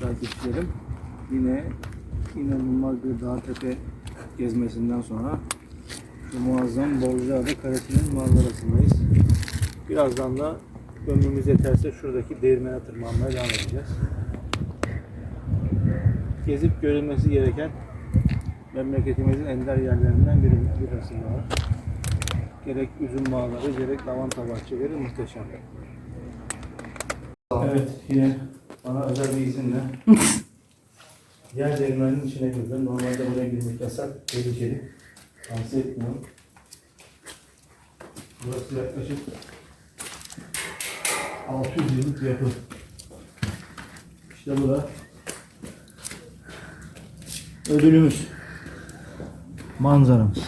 takipçilerim. Yine inanılmaz bir dağ tepe gezmesinden sonra şu muazzam Bozcaada Kalesi'nin manzarasındayız. Birazdan da ömrümüz yeterse şuradaki değirmene tırmanmaya devam edeceğiz. Gezip görülmesi gereken memleketimizin ender yerlerinden biri burası var. Gerek üzüm bağları, gerek lavanta bahçeleri muhteşem. Evet, yine özel bir izinle yer değirmeninin içine girdim. Normalde buraya girmek yasak, tehlikeli. Tavsiye etmiyorum. Burası yaklaşık 600 yıllık bir yapı. İşte bu da ödülümüz. Manzaramız.